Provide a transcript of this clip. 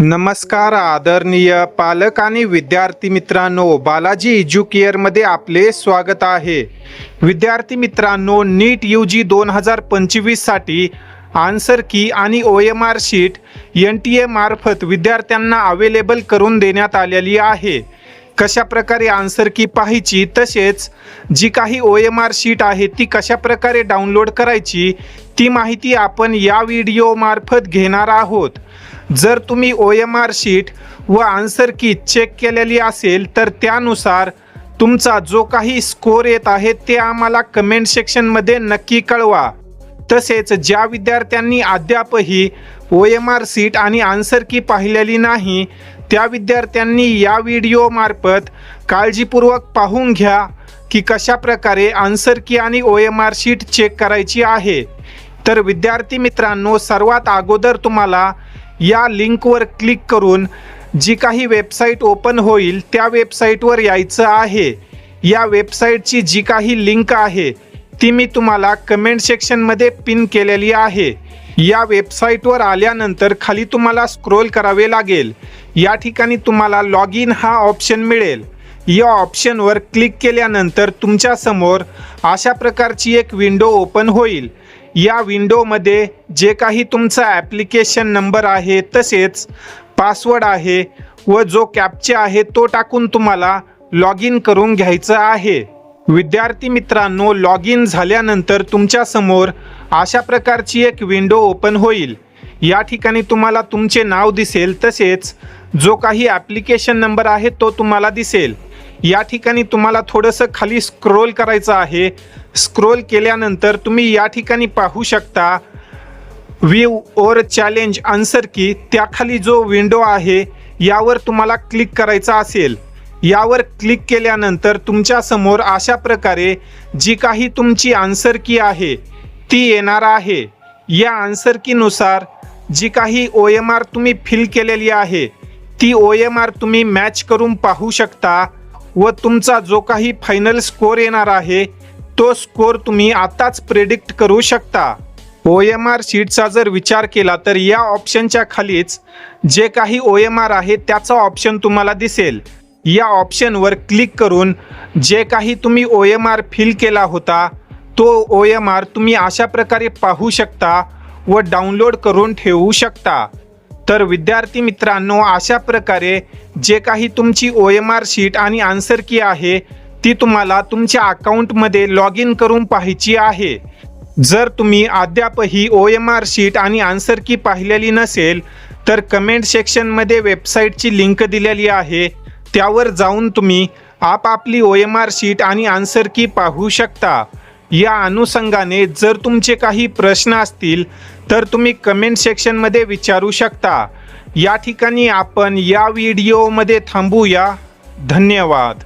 नमस्कार आदरणीय पालक आणि विद्यार्थी मित्रांनो बालाजी एज्युकेअरमध्ये आपले स्वागत आहे. विद्यार्थी मित्रांनो नीट यू जी दोन हजार पंचवीससाठी आन्सर की आणि O M R sheet N T A मार्फत विद्यार्थ्यांना अवेलेबल करून देण्यात आलेली आहे. कशा प्रकारे आन्सर की पाहायची तसेच जी काही ओ एम आर शीट आहे ती कशा प्रकारे डाउनलोड करायची ती माहिती आपण या व्हिडिओमार्फत घेणार आहोत. जर तुम्ही ओ एम आर शीट व आन्सर की चेक केलेली असेल तर त्यानुसार तुमचा जो काही स्कोर येत आहे ते आम्हाला कमेंट सेक्शनमध्ये नक्की कळवा. तसेच ज्या विद्यार्थ्यांनी अद्यापही ओ एम आर सीट आणि आन्सर की पाहिलेली नाही त्या विद्यार्थ्यांनी या व्हिडिओमार्फत काळजीपूर्वक पाहून घ्या की कशा प्रकारे आन्सर की आणि O M R sheet check करायची आहे. तर विद्यार्थी मित्रांनो सर्वात अगोदर तुम्हाला या लिंकवर क्लिक करून जी काही वेबसाईट ओपन होईल त्या वेबसाईटवर यायचं आहे. या वेबसाईटची जी काही लिंक आहे ती मी तुम्हाला कमेंट सेक्शनमध्ये पिन केलेली आहे. या वेबसाईटवर आल्यानंतर खाली तुम्हाला स्क्रोल करावे लागेल. या ठिकाणी तुम्हाला लॉग इन हा ऑप्शन मिळेल. या ऑप्शनवर क्लिक केल्यानंतर तुमच्यासमोर अशा प्रकारची एक विंडो ओपन होईल. या विंडोमध्ये जे काही तुमचा ॲप्लिकेशन नंबर आहे तसेच पासवर्ड आहे व जो कॅप्चे आहे तो टाकून तुम्हाला लॉग इन करून घ्यायचं आहे. विद्यार्थी मित्रांनो लॉग इन झाल्यानंतर तुमच्यासमोर अशा प्रकारची एक विंडो ओपन होईल. या ठिकाणी तुम्हाला तुमचे नाव दिसेल तसेच जो काही ॲप्लिकेशन नंबर आहे तो तुम्हाला दिसेल. या ठिकाणी तुम्हाला थोडंसं खाली स्क्रोल करायचं आहे. स्क्रोल केल्यानंतर तुम्ही या ठिकाणी पाहू शकता व्ह्यू ओर चॅलेंज आन्सर की त्याखाली जो विंडो आहे यावर तुम्हाला क्लिक करायचा असेल. यावर क्लिक केल्यानंतर तुमच्यासमोर अशा प्रकारे जी काही तुमची आन्सर की आहे ती येणार आहे. या आन्सर कीनुसार जी काही ओ एम आर तुम्ही फिल केलेली आहे ती ओ एम आर तुम्ही मॅच करून पाहू शकता. व तुमचा जो काही फायनल स्कोर येणार आहे तो स्कोर तुम्ही आताच प्रेडिक्ट करू शकता. ओ एम आर शीटचा जर विचार केला तर या ऑप्शनच्या खालीच जे काही ओ एम आर आहे त्याचा ऑप्शन तुम्हाला दिसेल. या ऑप्शनवर क्लिक करून जे काही तुम्ही ओ एम आर फिल केला होता तो ओ एम आर तुम्ही अशा प्रकारे पाहू शकता व डाउनलोड करून ठेवू शकता. तर विद्यार्थी मित्रांनो अशा प्रकारे जे काही तुमची ओ एम आर शीट आणि आन्सर की आहे ती तुम्हाला तुमच्या अकाउंटमध्ये लॉग इन करून पाहायची आहे. जर तुम्ही अद्यापही ओ एम आर शीट आणि आन्सर की पाहिलेली नसेल तर कमेंट सेक्शनमध्ये वेबसाईटची लिंक दिलेली आहे. त्यावर जाऊन तुम्ही आपापली ओ एम आर शीट आणि आन्सर की पाहू शकता. या अनुषंगाने जर तुमचे काही प्रश्न असतील तर तुम्ही कमेंट सेक्शनमध्ये विचारू शकता. या ठिकाणी आपण या व्हिडिओमध्ये थांबूया. धन्यवाद.